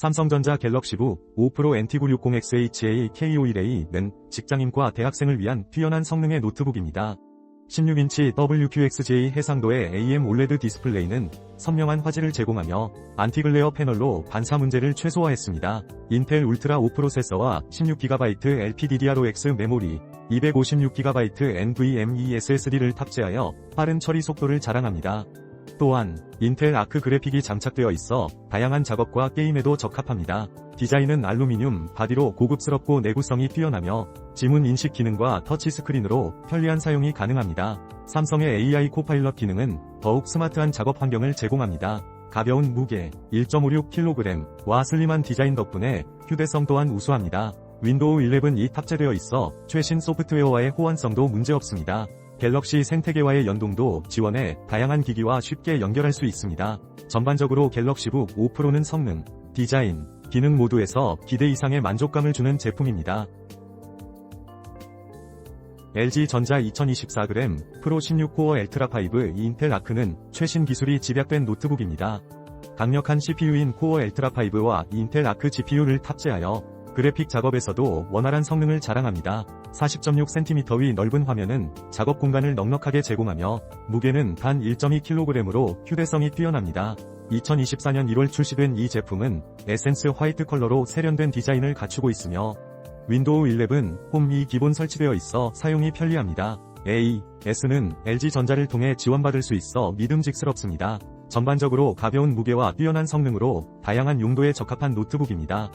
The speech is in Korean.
삼성전자 갤럭시북 5 프로 NT960XHA K51A는 직장인과 대학생을 위한 뛰어난 성능의 노트북입니다. 16인치 WQXJ 해상도의 AM OLED 디스플레이는 선명한 화질을 제공하며 안티글레어 패널로 반사 문제를 최소화했습니다. 인텔 울트라 5 프로세서와 16GB LPDDR5X 메모리, 256GB NVMe SSD를 탑재하여 빠른 처리 속도를 자랑합니다. 또한 인텔 아크 그래픽이 장착되어 있어 다양한 작업과 게임에도 적합합니다. 디자인은 알루미늄 바디로 고급스럽고 내구성이 뛰어나며 지문 인식 기능과 터치 스크린으로 편리한 사용이 가능합니다. 삼성의 AI 코파일럿 기능은 더욱 스마트한 작업 환경을 제공합니다. 가벼운 무게 1.56kg와 슬림한 디자인 덕분에 휴대성 또한 우수합니다. 윈도우 11이 탑재되어 있어 최신 소프트웨어와의 호환성도 문제없습니다. 갤럭시 생태계와의 연동도 지원해 다양한 기기와 쉽게 연결할 수 있습니다. 전반적으로 갤럭시북 5 프로는 성능, 디자인, 기능 모두에서 기대 이상의 만족감을 주는 제품입니다. LG전자 2024g 프로 16코어 엘트라 5 인텔 아크는 최신 기술이 집약된 노트북입니다. 강력한 CPU인 코어 엘트라 5와 인텔 아크 GPU를 탑재하여 그래픽 작업에서도 원활한 성능을 자랑합니다. 40.6cm 위 넓은 화면은 작업 공간을 넉넉하게 제공하며 무게는 단 1.2kg으로 휴대성이 뛰어납니다. 2024년 1월 출시된 이 제품은 에센스 화이트 컬러로 세련된 디자인을 갖추고 있으며 윈도우 11 홈이 기본 설치되어 있어 사용이 편리합니다. A, S는 LG전자를 통해 지원받을 수 있어 믿음직스럽습니다. 전반적으로 가벼운 무게와 뛰어난 성능으로 다양한 용도에 적합한 노트북입니다.